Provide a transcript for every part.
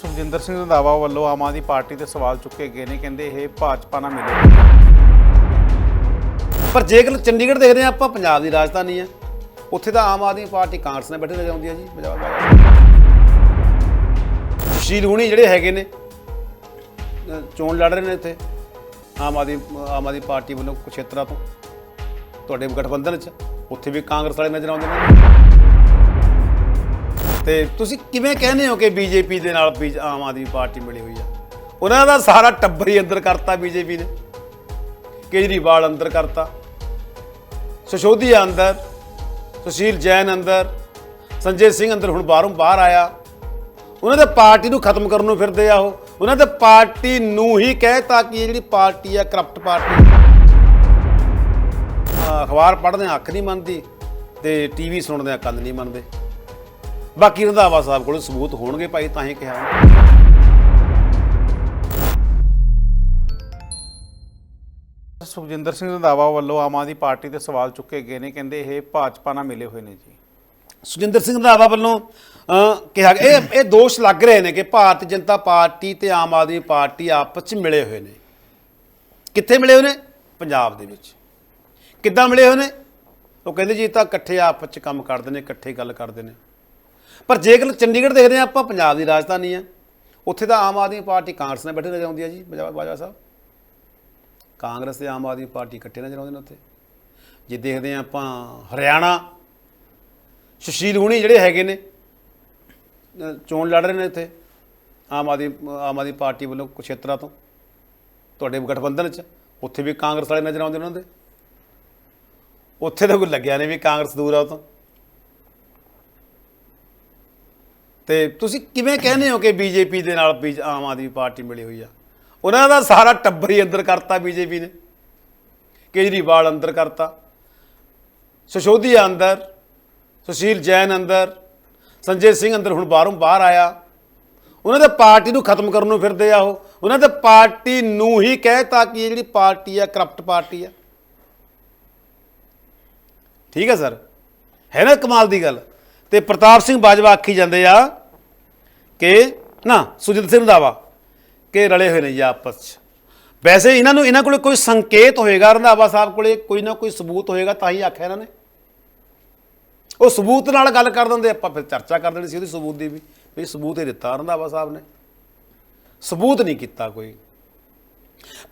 ਸੁਖਜਿੰਦਰ ਸਿੰਘ ਰੰਧਾਵਾ ਵੱਲੋਂ ਆਮ ਆਦਮੀ ਪਾਰਟੀ ਤੇ ਸਵਾਲ ਚੁੱਕੇ ਗਏ ਨੇ, ਕਹਿੰਦੇ ਇਹ ਭਾਜਪਾ ਨਾਲ ਮਿਲੇ। ਪਰ ਜੇਕਰ ਚੰਡੀਗੜ੍ਹ ਦੇਖਦੇ ਆ ਆਪਾਂ ਪੰਜਾਬ ਦੀ ਰਾਜਧਾਨੀ ਹੈ। ਉੱਥੇ ਤਾਂ ਆਮ ਆਦਮੀ ਪਾਰਟੀ ਕਾਂਗਰਸ ਨਾਲ ਬੈਠੇ ਨਜ਼ਰ ਆਉਂਦੀ ਹੈ ਜੀ, ਪੰਜਾਬ ਸ਼ੀਲ ਹੁਣੀ ਜਿਹੜੇ ਹੈਗੇ ਨੇ ਚੋਣ ਲੜ ਰਹੇ ਨੇ ਇੱਥੇ, ਆਮ ਆਦਮੀ ਆਮ ਆਦਮੀ ਪਾਰਟੀ ਵੱਲੋਂ ਕੁਛ ਖੇਤਰਾਂ ਤੋਂ, ਤੁਹਾਡੇ ਗਠਬੰਧਨ 'ਚ, ਉੱਥੇ ਵੀ ਕਾਂਗਰਸ ਵਾਲੇ ਨਜ਼ਰ ਆਉਂਦੇ ਨੇ। ਤੇ ਤੁਸੀਂ ਕਿਵੇਂ ਕਹਿੰਦੇ ਹੋ ਕਿ ਬੀਜੇਪੀ ਦੇ ਨਾਲ ਬੀਜ ਆਮ ਆਦਮੀ ਪਾਰਟੀ ਮਿਲੀ ਹੋਈ ਆ? ਉਹਨਾਂ ਦਾ ਸਾਰਾ ਟੱਬਰ ਹੀ ਅੰਦਰ ਕਰਤਾ ਬੀਜੇਪੀ ਨੇ। ਕੇਜਰੀਵਾਲ ਅੰਦਰ ਕਰਤਾ। ਸਸ਼ੋਧੀਆ ਅੰਦਰ, ਸੁਸ਼ੀਲ ਜੈਨ ਅੰਦਰ, ਸੰਜੇ ਸਿੰਘ ਅੰਦਰ ਹੁਣ ਬਾਹਰੋਂ ਬਾਹਰ ਆਇਆ। ਉਹਨਾਂ ਦੇ ਪਾਰਟੀ ਨੂੰ ਖਤਮ ਕਰਨ ਨੂੰ ਫਿਰਦੇ ਆ ਉਹ। ਉਹਨਾਂ ਦੇ ਪਾਰਟੀ ਨੂੰ ਹੀ ਕਹਿ ਤਾ ਕਿ ਇਹ ਜਿਹੜੀ ਪਾਰਟੀ ਆ, ਕਰਪਟ ਪਾਰਟੀ। ਅਖਬਾਰ ਪੜ੍ਹਦੇ ਅੱਖ ਨਹੀਂ ਮੰਨਦੀ ਤੇ ਟੀਵੀ ਸੁਣਦੇ ਕੰਨ ਨਹੀਂ ਮੰਨਦੇ। ਬਾਕੀ ਰੰਧਾਵਾ ਸਾਹਿਬ ਕੋਲ ਸਬੂਤ ਹੋਣਗੇ ਭਾਈ ਤਾਂ ਹੀ ਕਿਹਾ। ਸੁਖਜਿੰਦਰ ਸਿੰਘ ਰੰਧਾਵਾ ਵੱਲੋਂ ਆਮ ਆਦਮੀ ਪਾਰਟੀ ਤੇ ਸਵਾਲ ਚੁੱਕੇ ਗਏ ਨੇ ਕਹਿੰਦੇ ਇਹ ਭਾਜਪਾ ਨਾਲ ਮਿਲੇ ਹੋਏ ਨੇ ਜੀ। ਸੁਜਿੰਦਰ ਸਿੰਘ ਰੰਧਾਵਾ ਵੱਲੋਂ ਕਿਹਾ ਇਹ ਇਹ ਦੋਸ਼ ਲੱਗ ਰਹੇ ਨੇ ਕਿ ਭਾਰਤੀ ਜਨਤਾ ਪਾਰਟੀ ਤੇ ਆਮ ਆਦਮੀ ਪਾਰਟੀ ਆਪਸ ਵਿੱਚ ਮਿਲੇ ਹੋਏ ਨੇ। ਕਿੱਥੇ ਮਿਲੇ ਹੋਏ ਨੇ? ਪੰਜਾਬ ਦੇ ਵਿੱਚ। ਕਿੱਦਾਂ ਮਿਲੇ ਹੋਏ ਨੇ? ਉਹ ਕਹਿੰਦੇ ਜੀ ਇਹ ਤਾਂ ਇਕੱਠੇ ਆਪਸ ਵਿੱਚ ਕੰਮ ਕਰਦੇ ਨੇ ਇਕੱਠੇ ਗੱਲ ਕਰਦੇ ਨੇ। ਪਰ ਜੇਕਰ ਚੰਡੀਗੜ੍ਹ ਦੇਖਦੇ ਆ ਆਪਾਂ, ਪੰਜਾਬ ਦੀ ਰਾਜਧਾਨੀ ਆ ਉੱਥੇ ਤਾਂ ਆਮ ਆਦਮੀ ਪਾਰਟੀ ਕਾਂਗਰਸ ਨਾਲ ਬੈਠੇ ਨਜ਼ਰ ਆਉਂਦੀ ਹੈ ਜੀ ਬਾਜਵਾ ਸਾਹਿਬ। ਕਾਂਗਰਸ ਤੇ ਆਮ ਆਦਮੀ ਪਾਰਟੀ ਇਕੱਠੇ ਨਜ਼ਰ ਆਉਂਦੇ ਨੇ ਉੱਥੇ। ਜੇ ਦੇਖਦੇ ਆ ਆਪਾਂ ਹਰਿਆਣਾ, ਸੁਸ਼ੀਲ ਹੁਣੀ ਜਿਹੜੇ ਹੈਗੇ ਨੇ ਚੋਣ ਲੜ ਰਹੇ ਨੇ ਇੱਥੇ, ਆਮ ਆਦਮੀ ਆਮ ਆਦਮੀ ਪਾਰਟੀ ਵੱਲੋਂ ਕੁਛ ਖੇਤਰਾਂ ਤੋਂ, ਤੁਹਾਡੇ ਗਠਬੰਧਨ 'ਚ, ਉੱਥੇ ਵੀ ਕਾਂਗਰਸ ਵਾਲੇ ਨਜ਼ਰ ਆਉਂਦੇ ਉਹਨਾਂ ਦੇ। ਉੱਥੇ ਤਾਂ ਕੋਈ ਲੱਗਿਆ ਨਹੀਂ ਵੀ ਕਾਂਗਰਸ ਦੂਰ ਆ ਉਹ ਤੋਂ। ਤੇ ਤੁਸੀਂ ਕਿਵੇਂ ਕਹਿੰਦੇ ਹੋ ਕਿ ਬੀਜੇਪੀ ਦੇ ਨਾਲ ਬੀਜ ਆਮ ਆਦਮੀ ਪਾਰਟੀ ਮਿਲੀ ਹੋਈ ਆ? ਉਹਨਾਂ ਦਾ ਸਾਰਾ ਟੱਬਰ ਹੀ ਅੰਦਰ ਕਰਤਾ ਬੀਜੇਪੀ ਨੇ। ਕੇਜਰੀਵਾਲ ਅੰਦਰ ਕਰਤਾ। ਸਸ਼ੋਧੀਆ ਅੰਦਰ, ਸੁਸ਼ੀਲ ਜੈਨ ਅੰਦਰ, ਸੰਜੇ ਸਿੰਘ ਅੰਦਰ ਹੁਣ ਬਾਹਰੋਂ ਬਾਹਰ ਆਇਆ। ਉਹਨਾਂ ਦੇ ਪਾਰਟੀ ਨੂੰ ਖਤਮ ਕਰਨ ਨੂੰ ਫਿਰਦੇ ਆ ਉਹ। ਉਹਨਾਂ ਦੇ ਪਾਰਟੀ ਨੂੰ ਹੀ ਕਹਿਤਾ ਕਿ ਇਹ ਜਿਹੜੀ ਪਾਰਟੀ ਆ, ਕਰਪਟ ਪਾਰਟੀ ਆ। ਠੀਕ ਹੈ ਸਰ? ਹੈ ਨਾ ਕਮਾਲ ਦੀ ਗੱਲ। ਤੇ ਪ੍ਰਤਾਪ ਸਿੰਘ ਬਾਜਵਾ ਆਖੀ ਜਾਂਦੇ ਆ ਕਿ ਨਾ ਸੁਜਿਤ ਸਿੰਘ ਰੰਧਾਵਾ ਕਿ ਰਲੇ ਹੋਏ ਨੇ ਜੀ ਆਪਸ ਚ। ਵੈਸੇ ਇਹਨਾਂ ਨੂੰ, ਇਹਨਾਂ ਕੋਲੇ ਕੋਈ ਸੰਕੇਤ ਹੋਏਗਾ, ਰੰਧਾਵਾ ਸਾਹਿਬ ਕੋਲੇ ਕੋਈ ਨਾ ਕੋਈ ਸਬੂਤ ਹੋਏਗਾ, ਤਾਂ ਹੀ ਆਖਿਆ ਇਹਨਾਂ ਨੇ। ਉਹ ਸਬੂਤ ਨਾਲ ਗੱਲ ਕਰ ਦਿੰਦੇ, ਆਪਾਂ ਫਿਰ ਚਰਚਾ ਕਰ ਦੇਣੀ ਸੀ ਉਹਦੀ ਸਬੂਤ ਦੀ ਵੀ ਵੀ ਸਬੂਤ ਹੀ ਦਿੱਤਾ ਰੰਧਾਵਾ ਸਾਹਿਬ ਨੇ। ਸਬੂਤ ਨਹੀਂ ਕੀਤਾ ਕੋਈ।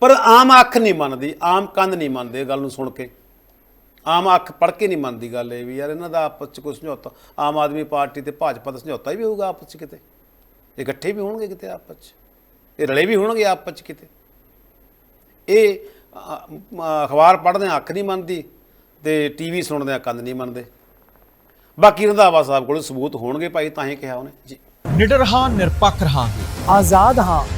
ਪਰ ਆਮ ਅੱਖ ਨਹੀਂ ਮੰਨਦੀ, ਆਮ ਕੰਧ ਨਹੀਂ ਮੰਨਦੇ ਗੱਲ ਨੂੰ ਸੁਣ ਕੇ। ਆਮ ਅੱਖ ਪੜ੍ਹ ਕੇ ਨਹੀਂ ਮੰਨਦੀ ਗੱਲ ਇਹ ਵੀ, ਯਾਰ ਇਹਨਾਂ ਦਾ ਆਪਸ ਚ ਕੋਈ ਸਮਝੌਤਾ, ਆਮ ਆਦਮੀ ਪਾਰਟੀ ਤੇ ਭਾਜਪਾ ਦਾ ਸਮਝੌਤਾ ਵੀ ਹੋਊਗਾ ਆਪਸ ਚ ਕਿਤੇ? ਇਕੱਠੇ ਵੀ ਹੋਣਗੇ ਕਿਤੇ ਆਪਸ ਚ? ਇਹ ਰਲੇ ਵੀ ਹੋਣਗੇ ਆਪਸ ਚ ਕਿਤੇ? ਇਹ ਅਖਬਾਰ ਪੜ੍ਹਦੇ ਅੱਖ ਨਹੀਂ ਮੰਨਦੀ ਤੇ ਟੀਵੀ ਸੁਣਦੇ ਕੰਨ ਨਹੀਂ ਮੰਨਦੇ। ਬਾਕੀ ਰੰਧਾਵਾ ਸਾਹਿਬ ਕੋਲ ਸਬੂਤ ਹੋਣਗੇ ਭਾਈ, ਤਾਂ ਹੀ ਕਿਹਾ ਉਹਨੇ। ਜੀ। ਨਿਡਰ ਹਾਂ, ਨਿਰਪੱਖ ਹਾਂ ਆਜ਼ਾਦ ਹਾਂ।